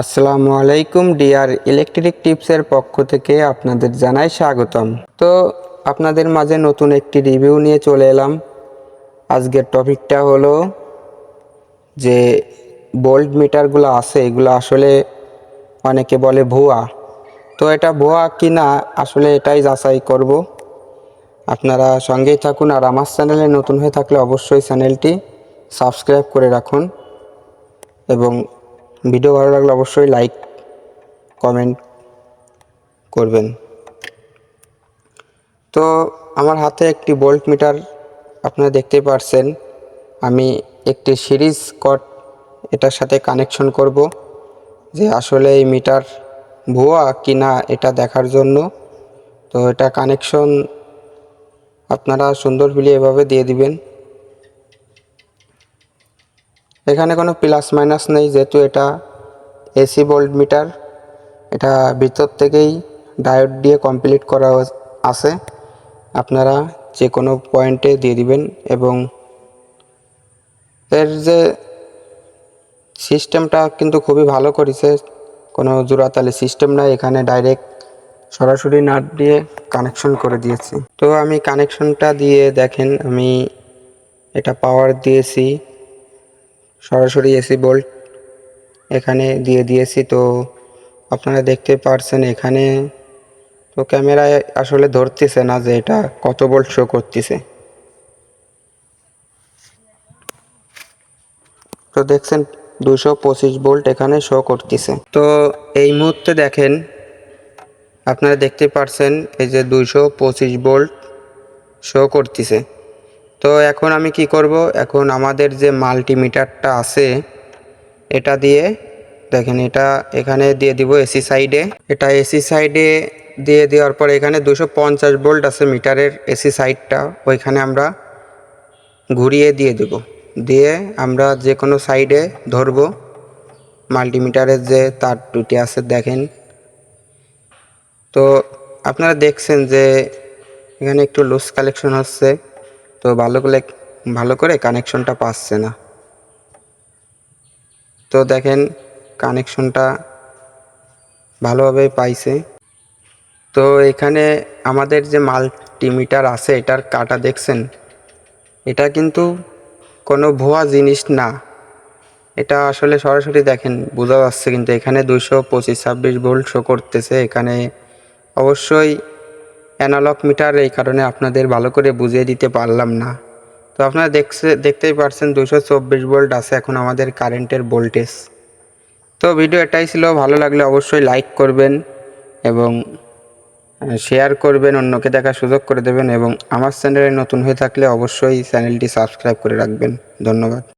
আসসালামু আলাইকুম, deer electric টিপসের পক্ষ থেকে আপনাদের জানাই স্বাগতম। তো আপনাদের মাঝে নতুন একটি রিভিউ নিয়ে চলে এলাম। আজকের টপিকটা হলো যে বোল্ড মিটারগুলো আছে, এগুলো আসলে অনেকে বলে ভুয়া। তো এটা ভুয়া কি না আসলে এটাই যাচাই করব। আপনারা সঙ্গেই থাকুন আর আমার চ্যানেলে নতুন হয়ে থাকলে অবশ্যই চ্যানেলটি সাবস্ক্রাইব করে রাখুন এবং ভিডিও ভালো লাগলে অবশ্যই লাইক কমেন্ট করবেন। তো আমার হাতে একটি বোল্ট মিটার আপনারা দেখতে পারছেন। আমি একটি সিরিজ কট এটার সাথে কানেকশন করব যে আসলে এই মিটার ভুয়া কি না এটা দেখার জন্য। তো এটা কানেকশন আপনারা সুন্দর হলে এভাবে দিয়ে দিবেন। এখানে কোনো প্লাস মাইনাস নেই, যেহেতু এটা এসি বোল্ট মিটার। এটা ভিতর থেকেই ডায়োড দিয়ে কমপ্লিট করা আছে। আপনারা যে কোনো পয়েন্টে দিয়ে দিবেন এবং এর যে সিস্টেমটা কিন্তু খুবই ভালো করেছে। কোনো জোড়াতালি সিস্টেম নাই, এখানে ডাইরেক্ট সরাসরি নাট দিয়ে কানেকশন করে দিয়েছি। তো আমি কানেকশনটা দিয়ে দেখেন, আমি এটা পাওয়ার দিয়েছি। সরাসরি এসি বোল্ট এখানে দিয়ে দিয়েছি। তো আপনারা দেখতে পারছেন এখানে। তো ক্যামেরায় আসলে ধরতেছে না যে এটা কত বোল্ট শো করতেছে। তো দেখছেন দুশো পঁচিশ বোল্ট এখানে শো করতেছে। তো এই মুহূর্তে দেখেন, আপনারা দেখতে পারছেন এই যে দুইশো পঁচিশ বোল্ট শো করতেছে। তো এখন আমি কি করব? এখন আমাদের যে মাল্টিমিটারটা আছে, এটা দিয়ে, দেখেন এটা এখানে দিয়ে দিব এসি সাইডে। এটা এসি সাইডে দিয়ে দেওয়ার পর এখানে দুশো পঞ্চাশ ভোল্ট আছে মিটারের এসি সাইডটা। ওইখানে আমরা ঘুরিয়ে দিয়ে দেব। দিয়ে আমরা যে কোনো সাইডে ধরব। মাল্টিমিটারের যে তার দুটি আছে, দেখেন। তো আপনারা দেখছেন যে এখানে একটু লুজ কালেকশন হচ্ছে। তো ভালো করে ভালো করে কানেকশনটা পাচ্ছে না। তো দেখেন কানেকশনটা ভালোভাবে পাইছে। তো এখানে আমাদের যে মাল্টিমিটার আছে, এটার কাটা দেখছেন? এটা কিন্তু কোনো ভুয়া জিনিস না। এটা আসলে সরাসরি দেখেন, বোঝা যাচ্ছে কিন্তু এখানে দুশো পঁচিশ ছাব্বিশ ভোল্ট শো করতেছে। এখানে অবশ্যই অ্যানালগ মিটার এই কারণে আপনাদের ভালো করে বুঝিয়ে দিতে পারলাম না। তো আপনারা দেখছে, দেখতেই পারছেন দুশো চব্বিশ ভোল্ট আছে এখন আমাদের কারেন্টের ভোল্টেজ। তো ভিডিও এটাই ছিল, ভালো লাগলে অবশ্যই লাইক করবেন এবং শেয়ার করবেন, অন্যকে দেখার সুযোগ করে দেবেন এবং আমার চ্যানেলে নতুন হয়ে থাকলে অবশ্যই চ্যানেলটি সাবস্ক্রাইব করে রাখবেন। ধন্যবাদ।